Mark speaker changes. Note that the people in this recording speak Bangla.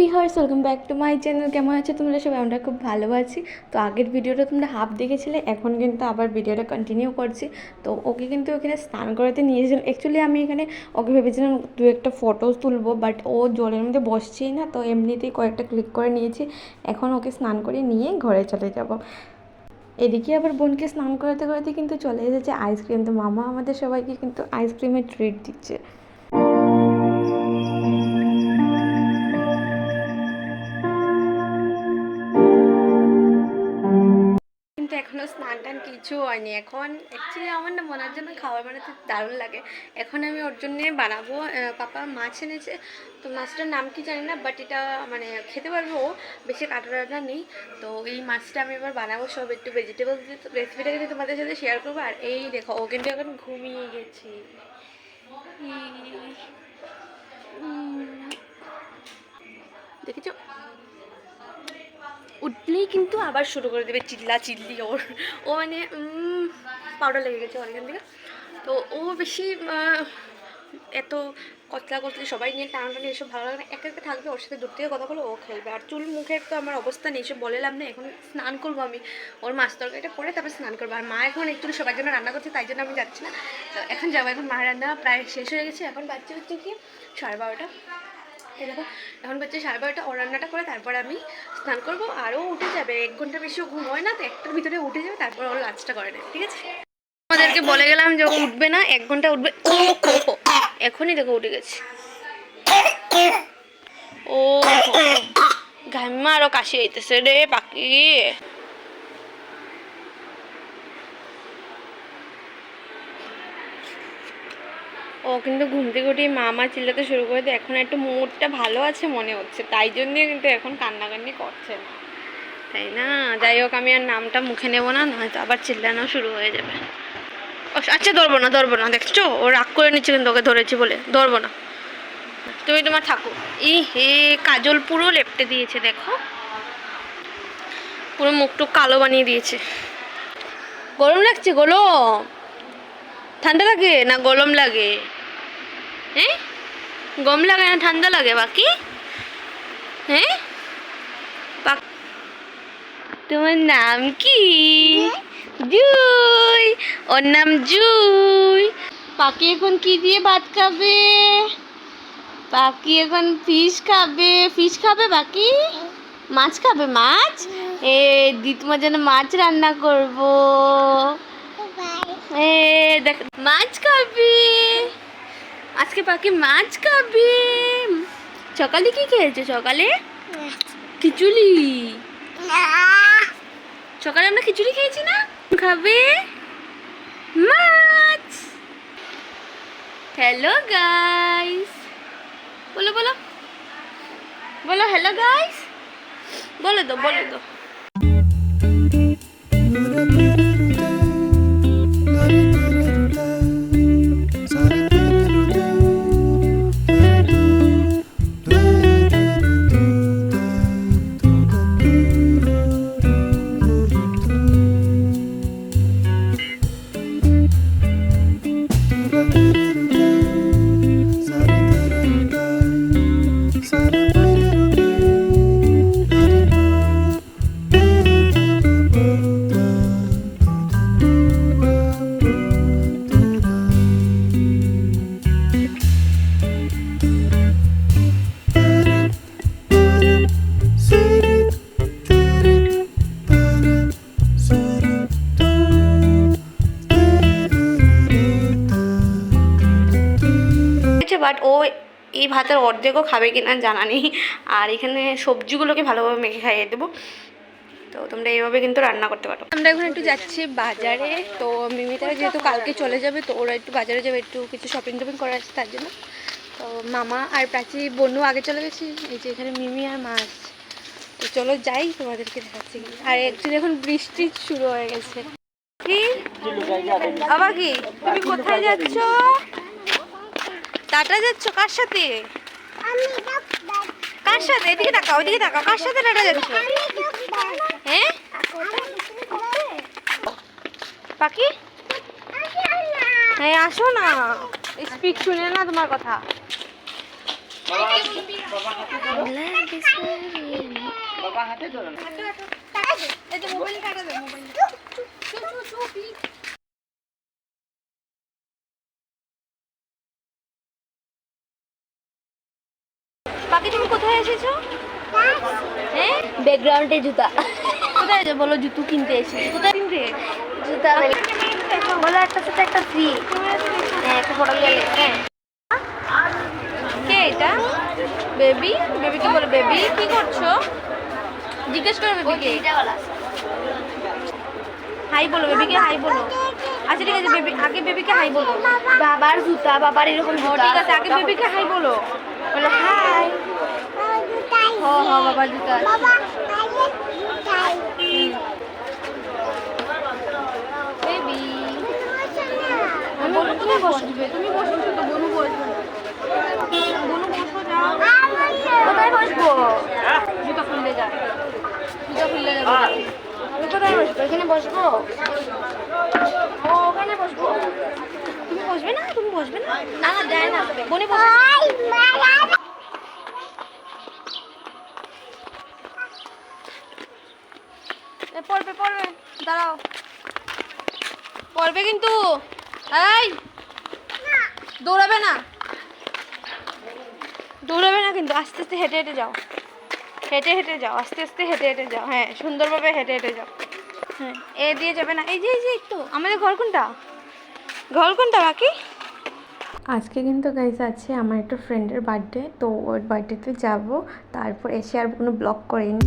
Speaker 1: পিহার্স welcome back to my channel কেমন আছে তোমরা? সবাই, আমরা খুব ভালো আছি। তো আগের ভিডিওটা তোমরা হাফ দেখেছিলে, এখন কিন্তু আবার ভিডিওটা কন্টিনিউ করছি। তো ওকে কিন্তু ওখানে স্নান করাতে নিয়েছিলাম অ্যাকচুয়ালি আমি এখানে ওকে ভেবেছিলাম দু একটা ফটো তুলবো বাট ও জলের মধ্যে বসছেই না, তো এমনিতেই কয়েকটা ক্লিক করে নিয়েছি। এখন ওকে স্নান করে নিয়ে ঘরে চলে যাব। এদিকে আবার বোনকে স্নান করাতে করাতে কিন্তু চলে এসেছে আইসক্রিম তো মামা আমাদের সবাইকে কিন্তু আইসক্রিমের ট্রিট দিচ্ছে। এখনও স্নান টান কিছু হয়নি। এখন অ্যাকচুয়ালি আমার না মনের জন্য খাবার বানাতে দারুণ লাগে। এখন আমি ওর জন্যে বানাবো। পাপা মাছ এনেছে। তো মাছটার নাম কি জানি না বাট এটা মানে খেতে পারব ও। বেশি কাটা নেই। তো এই মাছটা আমি এবার বানাবো। সব একটু ভেজিটেবল রেসিপিটা কিন্তু তোমাদের সাথে শেয়ার করব। আর এই দেখো, ও কিন্তু এখন ঘুমিয়ে গেছে। দেখেছ? উঠলেই কিন্তু আবার শুরু করে দেবে চিল্লা চিল্লি ওর। ও মানে পাউডার লেগে গেছে এখান থেকে। তো ও বেশি এত কতলা কতলি সবাই নিয়ে টান টানাটানি এসব ভালো লাগে না। একা একা থাকবে ওর সাথে দূর থেকে কথা বলে ও খেলবে। আর চুল মুখের তো আমার অবস্থা নেই সে বলে লাভ নেই। এখন স্নান করব আমি। ওর মাছ তরকারিটা করে তারপর স্নান করব। আর মা এখন একটু সবার জন্য রান্না করছে, তাই জন্য আমি যাচ্ছি না। তো এখন যাব। এখন মায়ের রান্না প্রায় শেষ হয়ে গেছে। এখন বাচ্চা হচ্ছে কি সাড়ে বারোটা। দেখো, এখন হচ্ছে সাড়ে বারোটা ও রান্নাটা করে তারপর আমি স্নান করব। আরও উঠে যাবে, এক ঘণ্টা বেশিও ঘুম হয় না, তো একটার ভিতরে উঠে যাবে, তারপর ওর লাঞ্চটা করে নেবে, ঠিক আছে? আমাদেরকে বলে গেলাম যে উঠবে না, এক ঘণ্টা উঠবে। এখনই দেখো উঠে গেছে। ও ঘাম্মা আরও কাশি আইতেছে রে পাখি। ও কিন্তু ঘুম থেকে উঠে মামা চিল্লাতে শুরু করে দিয়ে। এখন একটু মুডটা ভালো আছে মনে হচ্ছে, তাই জন্যই কিন্তু এখন কান্নাকান্নি করছে না তাই না? যাই হোক, আমি আর নামটা মুখে নেব না, নয়তো আবার চিল্লানো শুরু হয়ে যাবে। আচ্ছা ধরবো না ধরবো না। দেখছ? ও রাগ করে নিচ্ছে কিন্তু ওকে ধরেছি বলে। ধরবো না। তুমি তোমার থাকো। ই হে, কাজল পুরো লেপটে দিয়েছে, দেখো। পুরো মুখটুক কালো বানিয়ে দিয়েছে। গরম লাগছে গরম ঠান্ডা লাগে না গরম লাগে? হ্যাঁ গরম লাগে না ঠান্ডা লাগে বাকি? হ্যাঁ তোমার নাম কি? জুই। ওর নাম জুই। পাখি এখন কি দিয়ে ভাত খাবে? পাখি এখন ফিশ খাবে। ফিশ খাবে বাকি? মাছ খাবে মাছ? এ দি তোমার জন্য মাছ রান্না করব। এ দেখ মাছ খাবি। আজকে পাখি মাছ খাবি। সকালে কি খেয়েছে? সকালে খিচুড়ি। সকালে আমরা খিচুড়ি খেয়েছি না? খাবে মাছ। হ্যালো গাইস বলো বলো। বলো হ্যালো গাইস বলে দো বলে দো ও এই ভাতের অর্ধেকও খাবে কিনা জানা নেই। আর এখানে সবজিগুলোকে ভালোভাবে মেখে খাইয়ে দেবো। তো তোমরা এইভাবে কিন্তু রান্না করতে পারো। আমরা এখন একটু যাচ্ছি বাজারে। তো মিমিটা যেহেতু কালকে চলে যাবে, তো ওরা একটু বাজারে যাবে, একটু কিছু শপিং টপিং করা আছে তার জন্য। তো মামা আর প্রাচী বনু আগে চলে গেছি। এই যে এখানে মিমি আর মা আসছে তো চলো যাই, তোমাদেরকে দেখাচ্ছি। আর অ্যাকচুয়ালি এখন বৃষ্টি শুরু হয়ে গেছে। কি? আবার কি? তুমি কোথায় যাচ্ছ? টাটা যাচ্ছ কার সাথে কার সাথে এদিকে তাকাও ওইদিকে তাকাও কার সাথে টাটা যাচ্ছ হ্যাঁ পাখি হ্যাঁ আসো না স্পিক শুনে না তোমার কথা
Speaker 2: বাবা হাতে ধরো না
Speaker 1: বাকি তুমি কোথায় এসেছ? হ্যাঁ?
Speaker 3: ব্যাকগ্রাউন্ডে জুতা।
Speaker 1: কোথায় যে বলো জুতো কিনতে এসেছি কোথায়? কিনতে
Speaker 3: জুতা বলো একটা সাথে একটা ফ্রি হ্যাঁ একটা ফটো হ্যাঁ।
Speaker 1: কে এটা? বেবি? বেবিকে বলো বেবি কি করছ? জিজ্ঞেস করো বেবিকে। হাই বলো বেবিকে হাই বলো। আচ্ছা ঠিক আছে বেবি আগে বেবিকে হাই বলো।
Speaker 3: বাবার জুতা বাবার এরকম
Speaker 1: ও ঠিক আছে আগে বেবিকে হাই বলো।
Speaker 3: বলো
Speaker 1: হ হ বাবা জুতা বেবি বনু কোথায় বসবে তুমি বসো তো বনু বসবে। বনু বসো যাও।
Speaker 3: কোথায় বসবো?
Speaker 1: জুতা খুললে যা। জুতা খুললে যাবে
Speaker 3: কোথায় বসবো? এখানে বসবো? ও ওখানে বসবো?
Speaker 1: তুমি বসবে না? তুমি বসবে না? না না যায় না। বনে বসে। পড়বে পড়বে। দাঁড়াও। পড়বে কিন্তু। এই, দৌড়াবে না। দৌড়াবে না কিন্তু। আস্তে আস্তে হেঁটে হেঁটে যাও। হেঁটে হেঁটে যাও। আস্তে আস্তে হেঁটে হেঁটে যাও। হ্যাঁ সুন্দরভাবে হেঁটে হেঁটে যাও। হ্যাঁ এ দিয়ে যাবে না। এই যে এই যে একটু। আমাদের ঘর কোনটা? ঘর কোনটা, বাকি?
Speaker 4: আজকে কিন্তু গাইজ আছে আমার একটা ফ্রেন্ডের বার্থডে তো ওর বার্থডেতে যাব। তারপর এসে আর কোনো ব্লগ করিনি।